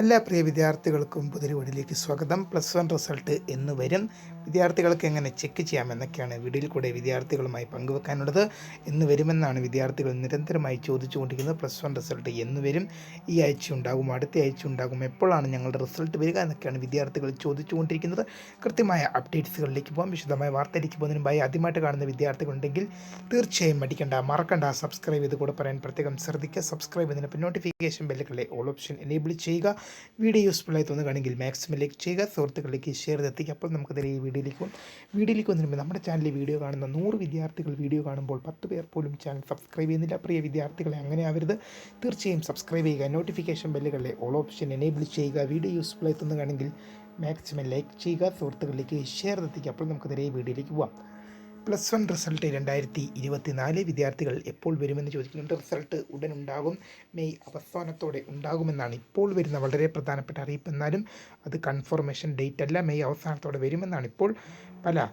എല്ലാ പ്രിയ വിദ്യാർത്ഥികൾക്കും പുതിയൊരു വീഡിയോയിലേക്ക് സ്വാഗതം. പ്ലസ് വൺ റിസൾട്ട് എന്ന് വരും. വിദ്യാർത്ഥികൾക്ക് എങ്ങനെ ചെക്ക് ചെയ്യാമെന്നൊക്കെയാണ് വീഡിയോയിൽ കൂടെ വിദ്യാർത്ഥികളുമായി പങ്കുവെക്കാനുള്ളത്. എന്ന് വരുമെന്നാണ് വിദ്യാർത്ഥികൾ നിരന്തരമായി ചോദിച്ചുകൊണ്ടിരിക്കുന്നത്. പ്ലസ് വൺ റിസൾട്ട് എന്ന് വരും. ഈ ആഴ്ച ഉണ്ടാകും അടുത്ത ആഴ്ച ഉണ്ടാകും. എപ്പോഴാണ് ഞങ്ങളുടെ റിസൾട്ട് വരിക എന്നൊക്കെയാണ് വിദ്യാർത്ഥികൾ ചോദിച്ചുകൊണ്ടിരിക്കുന്നത്. കൃത്യമായ അപ്ഡേറ്റ്സുകളിലേക്ക് പോകാം. വിശദമായ വാർത്തയിലേക്ക് പോകുന്നതിന് മുമ്പായി ആദ്യമായിട്ട് കാണുന്ന വിദ്യാർത്ഥികളുണ്ടെങ്കിൽ തീർച്ചയായും മടിക്കണ്ട. മറക്കണ്ട. സബ്സ്ക്രൈബ് ചെയ്ത് കൂടെ പറയാൻ പ്രത്യേകം ശ്രദ്ധിക്കുക. സബ്സ്ക്രൈബ് ചെയ്തതിന് നോട്ടിഫിക്കേഷൻ ബെല്ലുകളെ ഓൾ ഓപ്ഷൻ എനേബിൾ ചെയ്യുക. വീഡിയോ യൂസ്ഫുൾ ആയി തോന്നുകയാണെങ്കിൽ മാക്സിമം ലൈക്ക് ചെയ്യുക സുഹൃത്തുക്കളിലേക്ക് ഷെയർ എത്തിക്കുക. അപ്പോൾ നമുക്ക് ഈ വീഡിയോയിലേക്ക് പോകും വീഡിയോയിലേക്ക് വന്നിരുമ്പോൾ നമ്മുടെ ചാനലിൽ വീഡിയോ കാണുന്ന നൂറ് വിദ്യാർത്ഥികൾ വീഡിയോ കാണുമ്പോൾ പത്ത് പേർ പോലും ചാനൽ സബ്സ്ക്രൈബ് ചെയ്യുന്നില്ല. പ്രിയ വിദ്യാർത്ഥികളെ അങ്ങനെ ആവരുത്. തീർച്ചയായും സബ്സ്ക്രൈബ് ചെയ്യുക. നോട്ടിഫിക്കേഷൻ ബെല്ലുകളിലെ ഓൾ ഓപ്ഷൻ എനേബിൾ ചെയ്യുക. വീഡിയോ യൂസ്ഫുൾ ആയി തോന്നുകയാണെങ്കിൽ മാക്സിമം ലൈക്ക് ചെയ്യുക സുഹൃത്തുക്കളിലേക്ക് ഷെയർ എത്തിക്കുക. അപ്പോൾ നമുക്ക് നേരെ വീഡിയോയിലേക്ക് പോവാം. പ്ലസ് വൺ റിസൾട്ട് രണ്ടായിരത്തി ഇരുപത്തി നാല് വിദ്യാർത്ഥികൾ എപ്പോൾ വരുമെന്ന് ചോദിക്കുന്നുണ്ട്. റിസൾട്ട് ഉടൻ ഉണ്ടാകും മെയ് അവസാനത്തോടെ ഉണ്ടാകുമെന്നാണ് ഇപ്പോൾ വരുന്ന വളരെ പ്രധാനപ്പെട്ട അറിയിപ്പ്. എന്നാലും അത് കൺഫർമേഷൻ ഡേറ്റ് അല്ല മെയ് അവസാനത്തോടെ വരുമെന്നാണ് ഇപ്പോൾ പല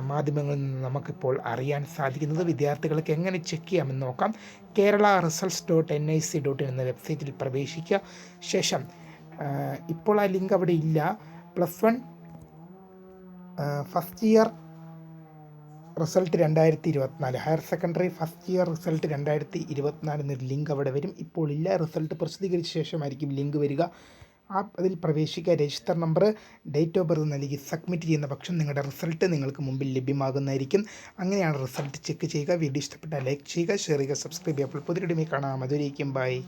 മാധ്യമങ്ങളിൽ നിന്ന് നമുക്കിപ്പോൾ അറിയാൻ സാധിക്കുന്നത്. വിദ്യാർത്ഥികൾക്ക് എങ്ങനെ ചെക്ക് ചെയ്യാമെന്ന് നോക്കാം. Kerala results dot N I C dot in എന്ന വെബ്സൈറ്റിൽ പ്രവേശിക്കുക ശേഷം ഇപ്പോൾ ആ ലിങ്ക് അവിടെ ഇല്ല. Plus one first year result രണ്ടായിരത്തി ഇരുപത്തിനാല് higher secondary first year result രണ്ടായിരത്തി ഇരുപത്തിനാല് എന്നൊരു ലിങ്ക് അവിടെ വരും. ഇപ്പോൾ ഇല്ല. റിസൾട്ട് പ്രസിദ്ധീകരിച്ച ശേഷമായിരിക്കും ലിങ്ക് വരിക. ആ അതിൽ പ്രവേശിക്കുക. Register number date of birth നൽകി സബ്മിറ്റ് ചെയ്യുന്ന പക്ഷം നിങ്ങളുടെ റിസൾട്ട് നിങ്ങൾക്ക് മുമ്പിൽ ലഭ്യമാകുന്നതായിരിക്കും. അങ്ങനെയാണ് റിസൾട്ട് ചെക്ക് ചെയ്യുക. വീഡിയോ ഇഷ്ടപ്പെട്ടാൽ ലൈക്ക് ചെയ്യുക ഷെയർ ചെയ്യുക സബ്സ്ക്രൈബ് ചെയ്യുക. അപ്പോൾ പുതിയ കാണാം. അതുവരേക്കും ബൈ.